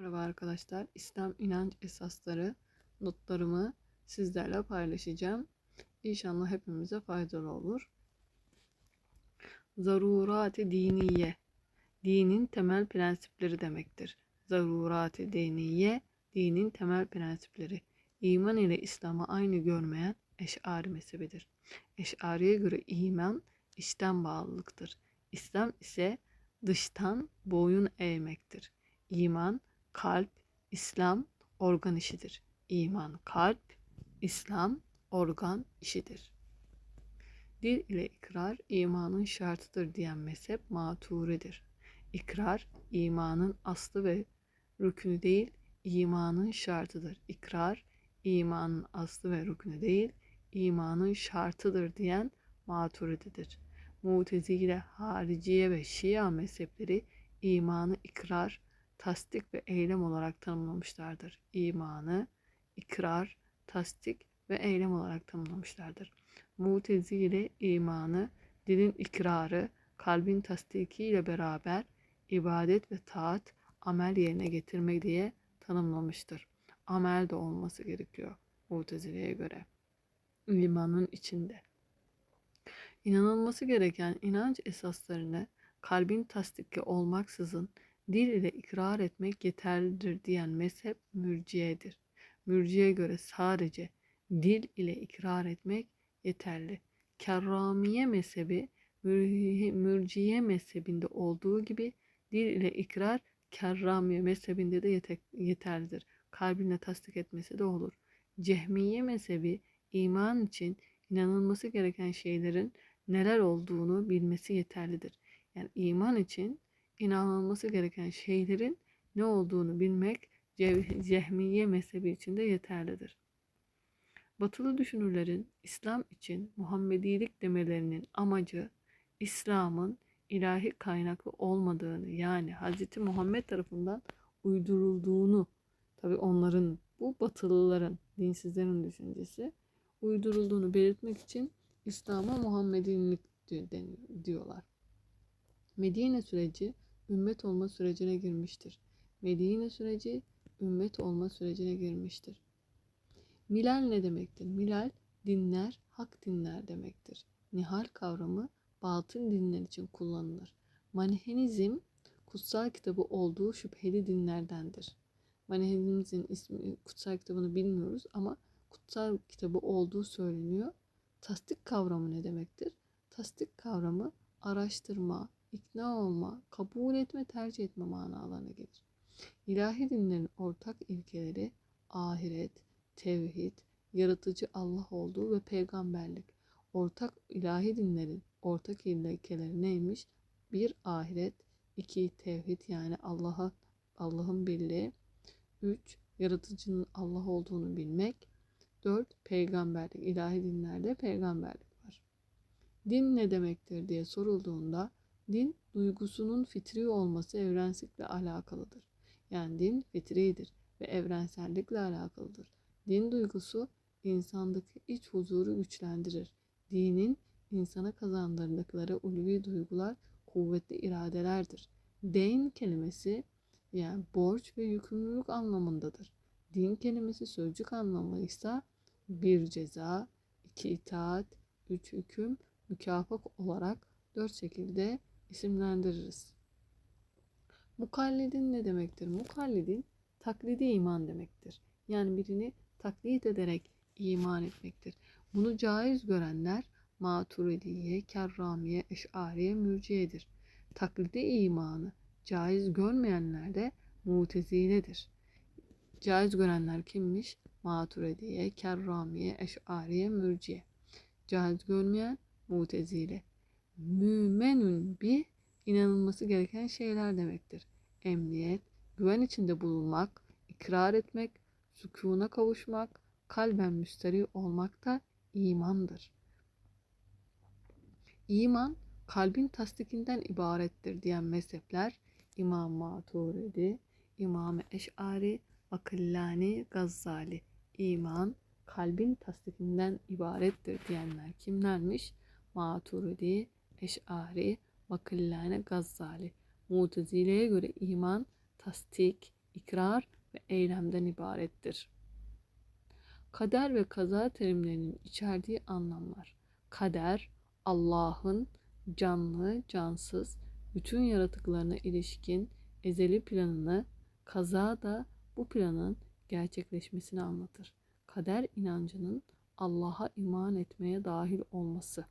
Merhaba arkadaşlar. İslam inanç esasları notlarımı sizlerle paylaşacağım. İnşallah hepimize faydalı olur. Zarurat-ı diniye dinin temel prensipleri demektir. Zarurat-ı diniye dinin temel prensipleri. İman ile İslam'ı aynı görmeyen Eş'ari mezhebidir. Eş'ariye göre iman içten bağlılıktır. İslam ise dıştan boyun eğmektir. İman kalp, İslam organ işidir. İman kalp, İslam organ işidir. Dil ile ikrar imanın şartıdır diyen mezhep maturidir. İkrar imanın aslı ve rükünü değil, imanın şartıdır. İkrar imanın aslı ve rükünü değil, imanın şartıdır diyen maturididir. Mutezile, hariciye ve şia mezhepleri imanı ikrar, tasdik ve eylem olarak tanımlamışlardır. İmanı, ikrar, tasdik ve eylem olarak tanımlamışlardır. Mutezile imanı, dilin ikrarı, kalbin tasdiki ile beraber ibadet ve taat, amel yerine getirmek diye tanımlamıştır. Amel de olması gerekiyor Mutezile'ye göre. İmanın içinde. İnanılması gereken inanç esaslarını kalbin tasdiki olmaksızın dil ile ikrar etmek yeterlidir diyen mezhep mürciyedir. Mürciye göre sadece dil ile ikrar etmek yeterli. Kerramiye mezhebi mürciye mezhebinde olduğu gibi dil ile ikrar kerramiye mezhebinde de yeterlidir. Kalbinle tasdik etmesi de olur. Cehmiye mezhebi iman için inanılması gereken şeylerin neler olduğunu bilmesi yeterlidir. Yani iman için inanılması gereken şeylerin ne olduğunu bilmek Cehmiye mezhebi için de yeterlidir. Batılı düşünürlerin İslam için Muhammedilik demelerinin amacı İslam'ın ilahi kaynaklı olmadığını yani Hz. Muhammed tarafından uydurulduğunu tabi onların bu batılıların dinsizlerin düşüncesi uydurulduğunu belirtmek için İslam'a Muhammedilik diyorlar. Medine süreci ümmet olma sürecine girmiştir. Medine süreci ümmet olma sürecine girmiştir. Milal ne demektir? Milal dinler, hak dinler demektir. Nihal kavramı batıl dinler için kullanılır. Manhenizm kutsal kitabı olduğu şüpheli dinlerdendir. Manhenizmin ismi kutsal kitabını bilmiyoruz ama kutsal kitabı olduğu söyleniyor. Tasdik kavramı ne demektir? Tasdik kavramı araştırma, ikna olma, kabul etme, tercih etme manalarına gelir. İlahi dinlerin ortak ilkeleri ahiret, tevhid, yaratıcı Allah olduğu ve peygamberlik. Ortak ilahi dinlerin ortak ilkeleri neymiş? Bir ahiret, iki tevhid yani Allah'a Allah'ın birliği, üç yaratıcının Allah olduğunu bilmek, dört peygamberlik. İlahi dinlerde peygamberlik var. Din ne demektir diye sorulduğunda Din duygusunun fitri olması evrensellikle alakalıdır. Yani din fitridir ve evrensellikle alakalıdır. Din duygusu insandaki iç huzuru güçlendirir. Dinin insana kazandırdıkları ulvi duygular kuvvetli iradelerdir. Deyn kelimesi yani borç ve yükümlülük anlamındadır. Din kelimesi sözcük anlamı ise bir ceza, iki itaat, üç hüküm, mükafat olarak dört şekilde isimlendiririz. Mukallidin ne demektir? Mukallidin taklidi iman demektir. Yani birini taklit ederek iman etmektir. Bunu caiz görenler Maturidiye, Kerramiye, Eş'ariye, Mürciye'dir. Taklidi imanı caiz görmeyenler de Mutezile'dir. Caiz görenler kimmiş? Maturidiye, Kerramiye, Eş'ariye, Mürciye. Caiz görmeyen Mutezile mümenün bir inanılması gereken şeyler demektir. Emniyet, güven içinde bulunmak, ikrar etmek, sükuna kavuşmak, kalben müsteri olmak da imandır. İman, kalbin tasdikinden ibarettir diyen mezhepler İmam Maturidi, İmam Eş'ari, Akillani, Gazzali. İman, kalbin tasdikinden ibarettir diyenler kimlermiş? Maturidi, Eş'ari, Bakillane, Gazzali. Mutezile'ye göre iman tasdik, ikrar ve eylemden ibarettir. Kader ve kaza terimlerinin içerdiği anlamlar. Kader, Allah'ın canlı, cansız, bütün yaratıklarına ilişkin ezeli planını, kaza da bu planın gerçekleşmesini anlatır. Kader inancının Allah'a iman etmeye dahil olması.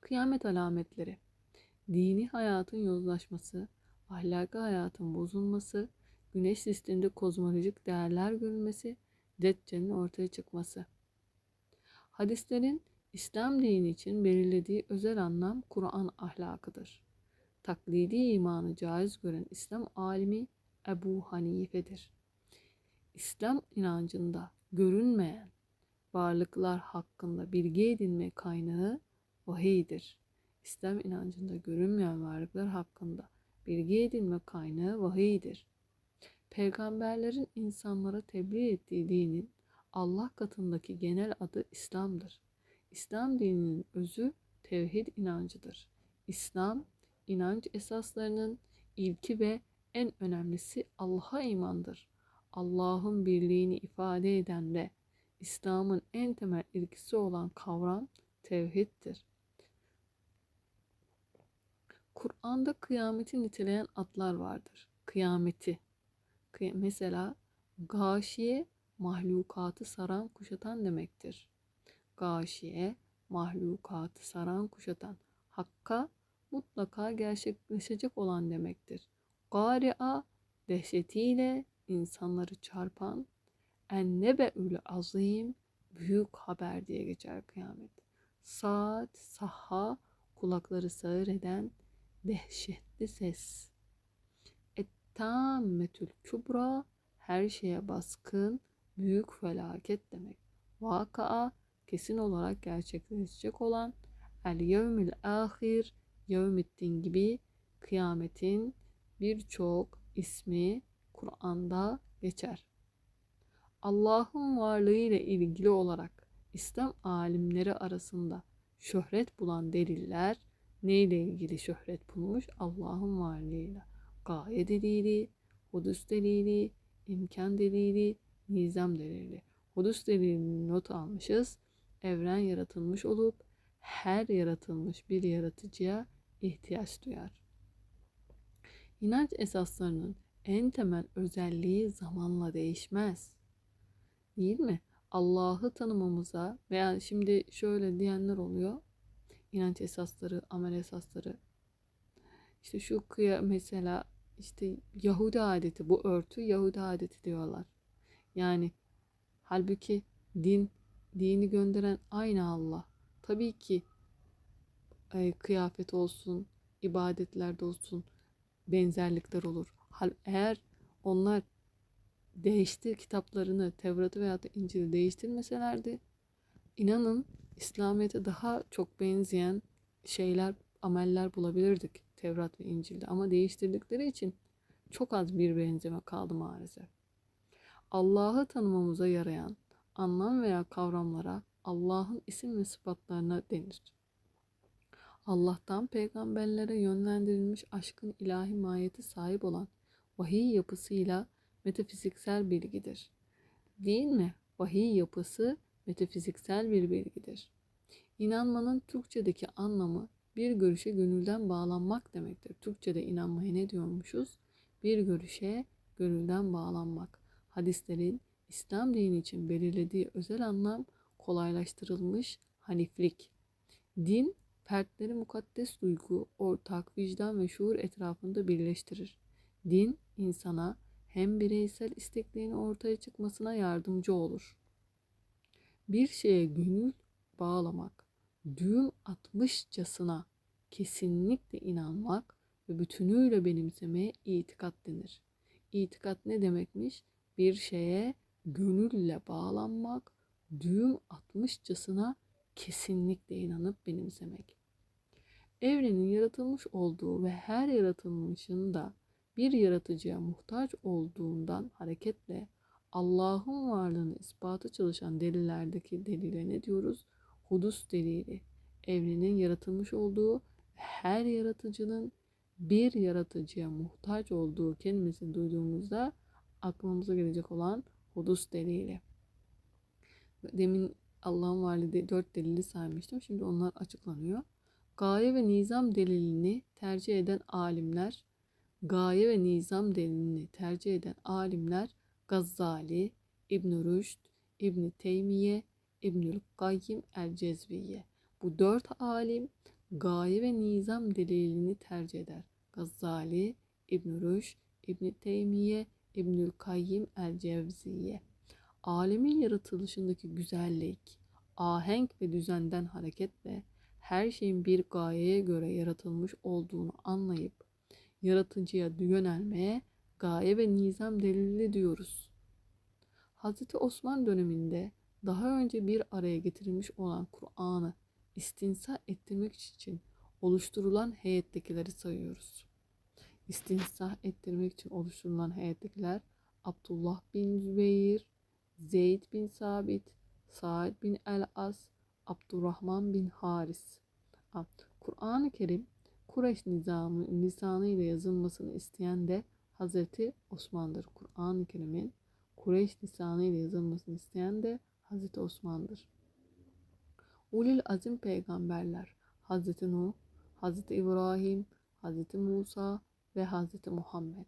Kıyamet alametleri. Dini hayatın yozlaşması, ahlaki hayatın bozulması, güneş sisteminde kozmolojik değerler görülmesi, Deccal'in ortaya çıkması. Hadislerin İslam dini için belirlediği özel anlam Kur'an ahlakıdır. Taklidi imanı caiz gören İslam alimi Ebu Hanife'dir. İslam inancında görünmeyen varlıklar hakkında bilgi edinme kaynağı vahiydir. İslam inancında görünmeyen varlıklar hakkında bilgi edinme kaynağı vahiydir. Peygamberlerin insanlara tebliğ ettiği dinin Allah katındaki genel adı İslam'dır. İslam dininin özü tevhid inancıdır. İslam, inanç esaslarının ilki ve en önemlisi Allah'a imandır. Allah'ın birliğini ifade eden ve İslam'ın en temel ilkisi olan kavram tevhiddir. Kur'an'da kıyameti niteleyen adlar vardır. Kıyameti. Mesela gâşiye mahlukatı saran kuşatan demektir. Gâşiye mahlukatı saran kuşatan. Hakka mutlaka gerçekleşecek olan demektir. Gâri'a dehşetiyle insanları çarpan ennebe'ül azim büyük haber diye geçer kıyamet. Saat, saha kulakları sağır eden dehşetli ses. Ettammetül kübra her şeye baskın büyük felaket demek. Vakaa kesin olarak gerçekleşecek olan el yevmil ahir yevmiddin gibi kıyametin birçok ismi Kur'an'da geçer. Allah'ın varlığı ile ilgili olarak İslam alimleri arasında şöhret bulan deliller neyle ilgili şöhret bulmuş? Allah'ın varlığıyla. Gaye delili, hudus delili, imkan delili, nizam delili. Hudus delilini not almışız. Evren yaratılmış olup her yaratılmış bir yaratıcıya ihtiyaç duyar. İnanç esaslarının en temel özelliği zamanla değişmez. Değil mi? Allah'ı tanımamıza veya şimdi şöyle diyenler oluyor. İnanç esasları, amel esasları. İşte şu kıya mesela işte Yahudi adeti bu örtü Yahudi adeti diyorlar. Yani halbuki din dini gönderen aynı Allah. Tabii ki e, kıyafet olsun, ibadetlerde olsun benzerlikler olur. Hal eğer onlar değişti kitaplarını, Tevrat'ı veya da İncil'i değiştirmeselerdi inanın İslamiyet'e daha çok benzeyen şeyler, ameller bulabilirdik Tevrat ve İncil'de. Ama değiştirdikleri için çok az bir benzeme kaldı maalesef. Allah'ı tanımamıza yarayan anlam veya kavramlara Allah'ın isim ve sıfatlarına denir. Allah'tan peygamberlere yönlendirilmiş aşkın ilahi mahiyeti sahip olan vahiy yapısıyla metafiziksel bilgidir. Değil mi? Vahiy yapısı metafiziksel bir bilgidir. İnanmanın Türkçedeki anlamı bir görüşe gönülden bağlanmak demektir. Türkçede inanmaya ne diyormuşuz? Bir görüşe gönülden bağlanmak. Hadislerin İslam dini için belirlediği özel anlam kolaylaştırılmış haniflik. Din, fertleri mukaddes duygu, ortak, vicdan ve şuur etrafında birleştirir. Din, insana hem bireysel isteklerin ortaya çıkmasına yardımcı olur. Bir şeye gönül bağlamak, düğüm atmışçasına kesinlikle inanmak ve bütünüyle benimsemeye itikat denir. İtikat ne demekmiş? Bir şeye gönülle bağlanmak, düğüm atmışçasına kesinlikle inanıp benimsemek. Evrenin yaratılmış olduğu ve her yaratılmışın da bir yaratıcıya muhtaç olduğundan hareketle Allah'ın varlığını ispatı çalışan delillerdeki delile ne diyoruz? Hudus delili. Evrenin yaratılmış olduğu her yaratıcının bir yaratıcıya muhtaç olduğu kelimesini duyduğumuzda aklımıza gelecek olan hudus delili. Demin Allah'ın valide dört delili saymıştım. Şimdi onlar açıklanıyor. Gaye ve nizam delilini tercih eden alimler, gaye ve nizam delilini tercih eden alimler Gazali, İbn Rüşd, İbn Teymiye, İbnül Kayyim el-Cezviye. Bu dört alim gaye ve nizam delilini tercih eder. Gazali, İbn Rüşd, İbn Teymiye, İbnül Kayyim el-Cevziye. Alemin yaratılışındaki güzellik, ahenk ve düzenden hareketle her şeyin bir gayeye göre yaratılmış olduğunu anlayıp yaratıcıya yönelmeye gaye ve nizam delili diyoruz. Hz. Osman döneminde daha önce bir araya getirilmiş olan Kur'an'ı istinsa ettirmek için oluşturulan heyettekileri sayıyoruz. İstinsah ettirmek için oluşturulan heyettekiler Abdullah bin Zübeyir, Zeyd bin Sabit, Said bin El-As, Abdurrahman bin Haris. Kur'an-ı Kerim Kureyş nizamı, lisanı ile yazılmasını isteyen de Hazreti Osman'dır. Kur'an-ı Kerim'in Kureyş lisanı ile yazılmasını isteyen de Hazreti Osman'dır. Ulul azim peygamberler Hazreti Nuh, Hazreti İbrahim, Hazreti Musa ve Hazreti Muhammed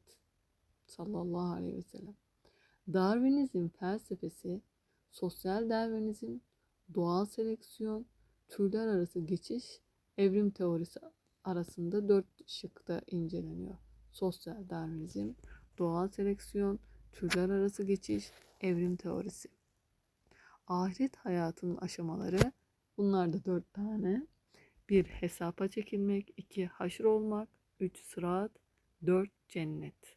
sallallahu aleyhi ve sellem. Darwinizm felsefesi, sosyal Darwinizm, doğal seleksiyon, türler arası geçiş, evrim teorisi arasında dört şıkta inceleniyor. Sosyal Darwinizm, doğal seleksiyon, türler arası geçiş, evrim teorisi. Ahiret hayatının aşamaları bunlar da dört tane. Bir hesapa çekilmek, iki haşr olmak, üç sırat, dört cennet.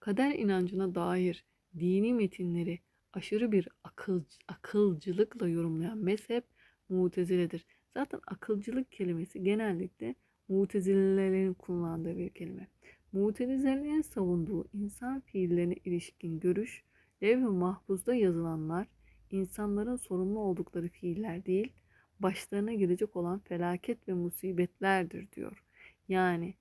Kader inancına dair dini metinleri aşırı bir akıl, akılcılıkla yorumlayan mezhep muteziledir. Zaten akılcılık kelimesi genellikle mutezilelerin kullandığı bir kelime. Mutezilelerin savunduğu insan fiillerine ilişkin görüş, levh-i mahfuzda yazılanlar insanların sorumlu oldukları fiiller değil, başlarına gelecek olan felaket ve musibetlerdir diyor. Yani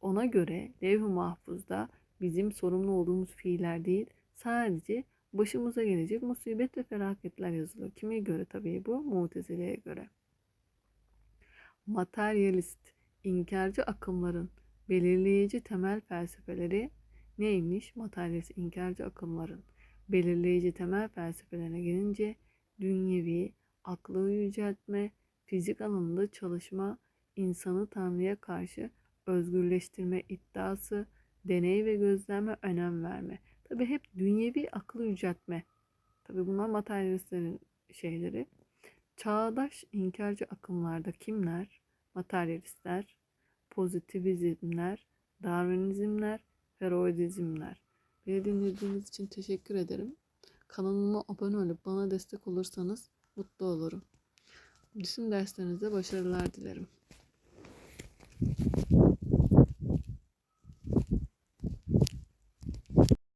ona göre levh-i mahfuzda bizim sorumlu olduğumuz fiiller değil, sadece başımıza gelecek musibet ve felaketler yazılıyor. Kime göre tabii bu? Mutezile'ye göre. Materyalist, inkarcı akımların belirleyici temel felsefeleri neymiş? Materyalist, inkarcı akımların belirleyici temel felsefelerine gelince dünyevi, aklı yüceltme, fizik alanında çalışma, insanı Tanrı'ya karşı özgürleştirme iddiası, deney ve gözleme önem verme. Tabi hep dünyevi aklı yüceltme. Tabi bunlar materyalistlerin şeyleri. Çağdaş inkarcı akımlarda kimler? Materyalistler, pozitivizmler, Darwinizmler, Freudizmler. Beni dinlediğiniz için teşekkür ederim. Kanalıma abone olup bana destek olursanız mutlu olurum. Bütün derslerinizde başarılar dilerim.